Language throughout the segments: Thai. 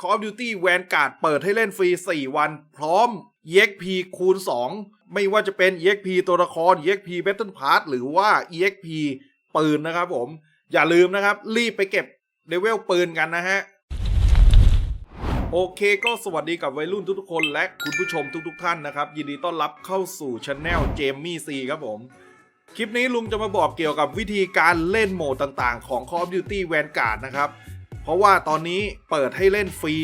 Call of Duty Vanguard เปิดให้เล่นฟรี 4 วัน พร้อม EXP คูณ 2 ไม่ว่าจะเป็น EXP ตัวละคร EXP Battle Pass หรือว่า EXP ปืนนะครับผม อย่าลืมนะครับ รีบไปเก็บเลเวลปืนกันนะฮะ โอเคก็สวัสดีกับวัยรุ่นทุกๆคนและคุณผู้ชมทุก ๆ ท่านนะครับ ยินดีต้อนรับเข้าสู่ช anel เจมมี่ซีครับผม คลิปนี้ลุงจะมาบอกเกี่ยวกับวิธีการเล่นโหมดต่างๆ ของ Call of Duty Vanguard นะครับ เพราะว่าตอนนี้เปิดให้เล่นฟรี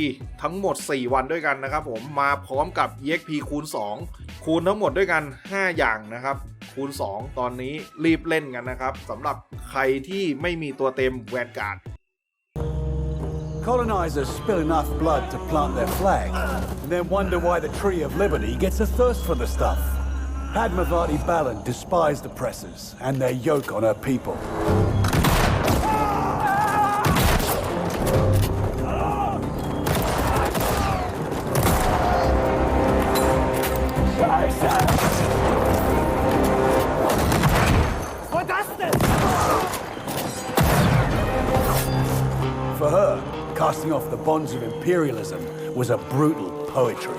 ทั้งหมด 4 วันด้วยกันนะครับผมมาพร้อมกับ EXP คูณ 2 คูณทั้งหมดด้วยกัน 5 อย่างนะครับ คูณ 2 ตอนนี้รีบเล่นกันนะครับสำหรับใครที่ไม่มีตัวเต็ม Vanguard Colonizers spill enough blood to plant their flag, and then wonder why the Tree of Liberty gets a thirst for the stuff. Padmavati Balan despised oppressors and their yoke on her people. Casting off the bonds of imperialism was a brutal poetry.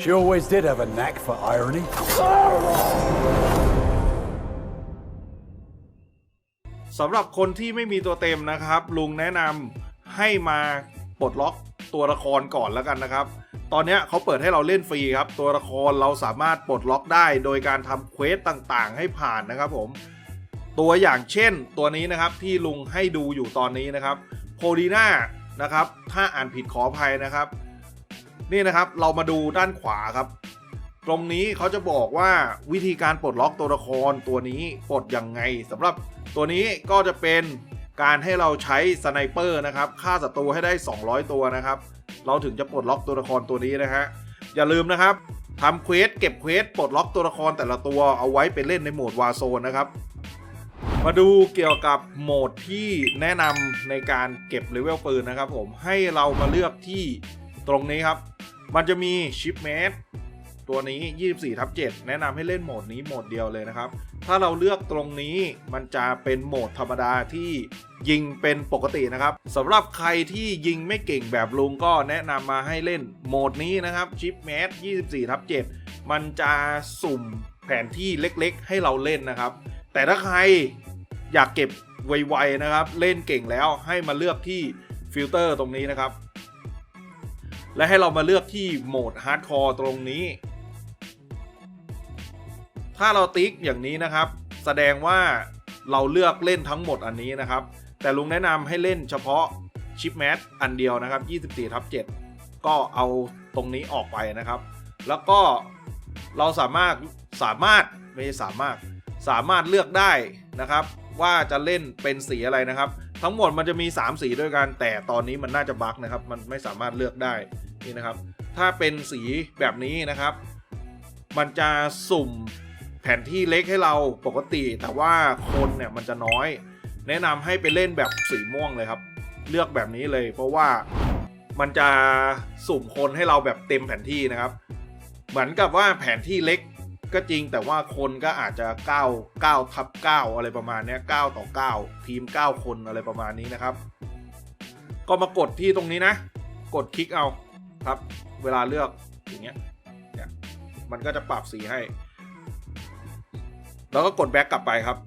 She always did have a knack for irony. สำหรับคนที่ไม่มีตัวเต็มนะครับ ลุงแนะนำให้มาปลดล็อกตัวละครก่อนแล้วกันนะครับ ตอนนี้เขาเปิดให้เราเล่นฟรีครับ ตัวละครเราสามารถปลดล็อกได้ โดยการทำเควสต่างๆ ให้ผ่านนะครับผม ตัวอย่างเช่นตัวนี้นะครับที่ลุงให้ดูอยู่ตอนนี้นะครับโพดีน่านะครับถ้าอ่านผิดขออภัยนะครับ นี่นะครับเรามาดูด้านขวาครับ ตรงนี้เขาจะบอกว่าวิธีการปลดล็อกตัวละครตัวนี้ปลดยังไงสำหรับตัวนี้ก็จะเป็นการให้เราใช้สไนเปอร์นะครับฆ่าศัตรูให้ได้ 200 ตัวนะครับ เราถึงจะปลดล็อกตัวละครตัวนี้นะฮะอย่าลืมนะครับทำเควสเก็บเควสปลดล็อกตัวละครแต่ละตัวเอาไว้ไปเล่นในโหมดวาโซนนะครับ มาดูเกี่ยวกับโหมดที่แนะนำในการเก็บเลเวลปืนนะครับผมให้เรามาเลือกที่ตรงนี้ครับ มันจะมีชิปเมทตัวนี้ 24ทับ7แนะนำให้เล่นโหมดนี้โหมดเดียวเลยนะครับ ถ้าเราเลือกตรงนี้มันจะเป็นโหมดธรรมดาที่ยิงเป็นปกตินะครับสำหรับใครที่ยิงไม่เก่งแบบลุงก็แนะนำมาให้เล่นโหมดนี้นะครับชิปเมท24ทับ7มันจะสุ่มแผนที่เล็กๆ ให้เราเล่นนะครับ แต่ถ้าใคร อยากเก็บไวๆนะครับ เล่นเก่งแล้วให้มาเลือกที่ฟิลเตอร์ตรงนี้นะครับ และให้เรามาเลือกที่โหมดฮาร์ดคอร์ตรงนี้ ถ้าเราติ๊กอย่างนี้นะครับ แสดงว่าเราเลือกเล่นทั้งหมดอันนี้นะครับ แต่ลุงแนะนำให้เล่นเฉพาะชิปแมทอันเดียวนะครับ 24ทับ7ก็เอาตรงนี้ออกไปนะครับ แล้วก็เราสามารถสามารถไม่สามารถสามารถเลือกได้นะครับ ว่าจะเล่นเป็นสีอะไรนะครับ ทั้งหมดมันจะมี 3 สีด้วยกันแต่ตอนนี้มันน่าจะบั๊กนะครับ มันไม่สามารถเลือกได้นี่นะครับ ถ้าเป็นสีแบบนี้นะครับ มันจะสุ่มแผนที่เล็กให้เราปกติ แต่ว่าคนเนี่ยมันจะน้อย แนะนำให้ไปเล่นแบบสีม่วงเลยครับ เลือกแบบนี้เลย เพราะว่ามันจะสุ่มคนให้เราแบบเต็มแผนที่นะครับ เหมือนกับว่าแผนที่เล็ก ก็จริงแต่ว่าคนก็อาจจะ9 9ทับ9อะไรประมาณนี้9ต่อ 9 ทีม 9 คนอะไรประมาณนี้นะครับ ก็มากดที่ตรงนี้นะ กดคลิกเอาครับ เวลาเลือกอย่างเงี้ยเนี่ยมันก็จะปรับสีให้ แล้วก็กดแบ็กกลับไปครับ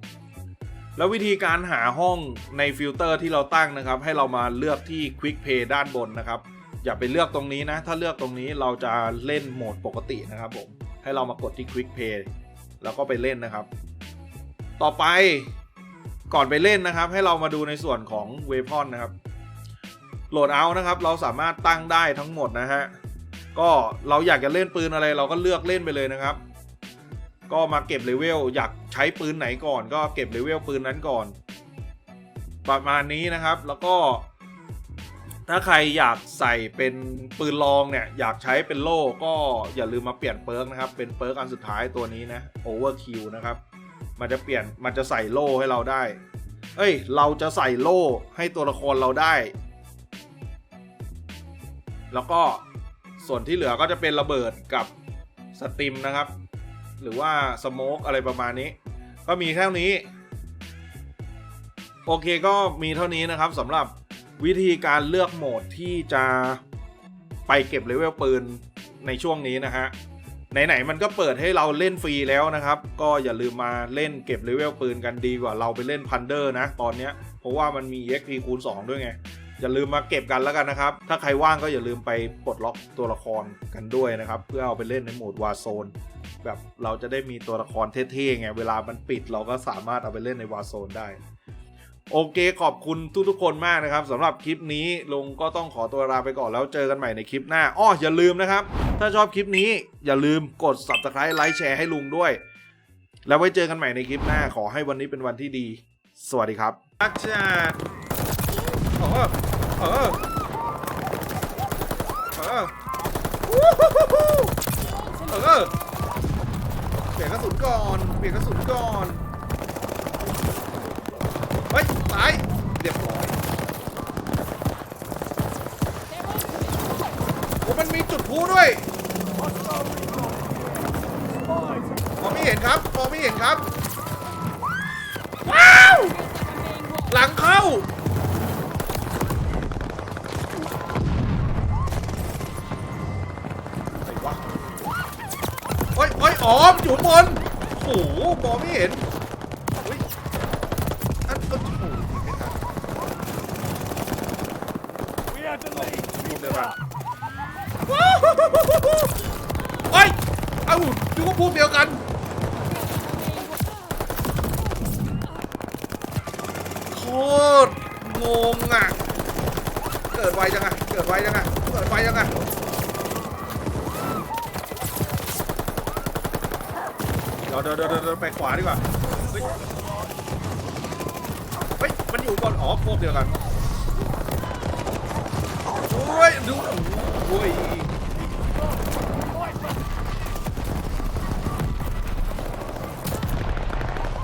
แล้ววิธีการหาห้องในฟิลเตอร์ที่เราตั้งนะครับ ให้เรามาเลือกที่ Quick Play ด้านบนนะครับ อย่าไปเลือกตรงนี้นะ ถ้าเลือกตรงนี้เราจะเล่นโหมดปกตินะครับผม ให้เรามากดที่ Quick Play แล้วก็ไปเล่นนะครับ ต่อไปก่อนไปเล่นนะครับ ให้เรามาดูในส่วนของเวพอนนะครับโหลดเอานะครับ เราสามารถตั้งได้ทั้งหมดนะฮะก็เราอยากจะเล่นปืนอะไร เราก็เลือกเล่นไปเลยนะครับ ก็มาเก็บเลเวลอยากใช้ปืนไหนก่อน ก็เก็บเลเวลปืนนั้นก่อน ประมาณนี้นะครับ แล้วก็ ถ้าใครอยากใส่เป็นปืนลองเนี่ย อยากใช้เป็นโล่ก็อย่าลืมมาเปลี่ยนเปิร์กนะครับ เป็นเปิร์กอันสุดท้ายตัวนี้นะ Overkill นะครับ มันจะเปลี่ยนมันจะใส่โล่ให้เราได้ เอ้ย เราจะใส่โล่ให้ตัวละครเราได้ แล้วก็ส่วนที่เหลือก็จะเป็นระเบิดกับสติมนะครับ หรือว่าสโมกอะไรประมาณนี้ ก็มีแค่นี้ โอเคก็มีเท่านี้นะครับสำหรับ วิธีการเลือกโหมดที่จะไปเก็บเลเวลปืนในช่วงนี้นะฮะไหนๆมันก็เปิดให้เราเล่นฟรีแล้วนะครับ ก็อย่าลืมมาเล่นเก็บเลเวลปืนกันดีกว่าเราไปเล่นพันเดอร์นะตอนเนี้ยเพราะว่ามันมี XP คูณ 2 ด้วยไง อย่าลืมมาเก็บกันแล้วกันนะครับ ถ้าใครว่างก็อย่าลืมไปปลดล็อกตัวละครกันด้วยนะครับ เพื่อเอาไปเล่นในโหมดวาโซนแบบเราจะได้มีตัวละครเท่ๆไงเวลามันปิดเราก็สามารถเอาไปเล่นในวาโซนได้ โอเคขอบคุณทุกๆคนมากนะครับสำหรับคลิปนี้ลุงก็ต้องขอตัวลาไปก่อนแล้วเจอกันใหม่ในคลิปหน้าอ้ออย่าลืมนะครับ ถ้าชอบคลิปนี้อย่าลืมกด subscribe ไลค์แชร์ให้ลุงด้วย แล้วไว้เจอกันใหม่ในคลิปหน้าขอให้วันนี้เป็นวันที่ดี สวัสดีครับอาจาเออเออเออวู้ฮู้ฮู้ฮู้เออเปลี่ยนกระสุนก่อนเปลี่ยนกระสุนก่อน ฮ้ยตายเรียบร้อยโอ้มันมีจุดพลุด้วยมองไม่เห็นครับมองไม่เห็นครับ ว้าว หลังเข้า ไหนวะเฮ้ยเฮ้ยอ๋อมอยู่บนโอ้โหมองไม่เห็น อันโอ้โหไม่ทัน We have to leave. พูดเดียวกันว้าวเฮ้ย เอ้าดูว่าพูดเดียวกัน โคตรงงอะ เกิดไวจังอะ เกิดไวจังอะ เกิดไวจังอะ เดี๋ยวเดี๋ยวเดี๋ยวเดี๋ยวไปขวาดีกว่าเฮ้ย มันอยู่บนอ๋อโคตรเดียวกันโอ้ยดูโอ้ย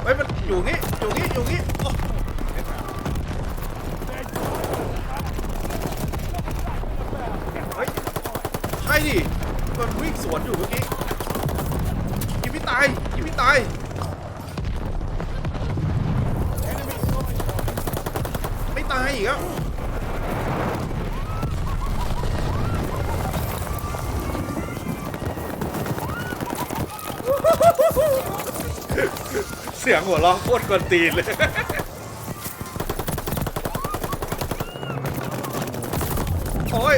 เฮ้ยมันอยู่งี้อยู่งี้อยู่งี้โอ้ไม่ทันเฮ้ยใช่ดิมันวิ่งสวนอยู่เมื่อกี้ยิงไม่ตายยิงไม่ตาย สียงหัวเราะโคตรกวนตีนเลย โอ้ย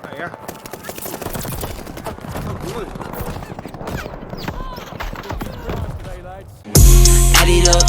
ไหนอะอุ้ย Hey, lads. Add it up,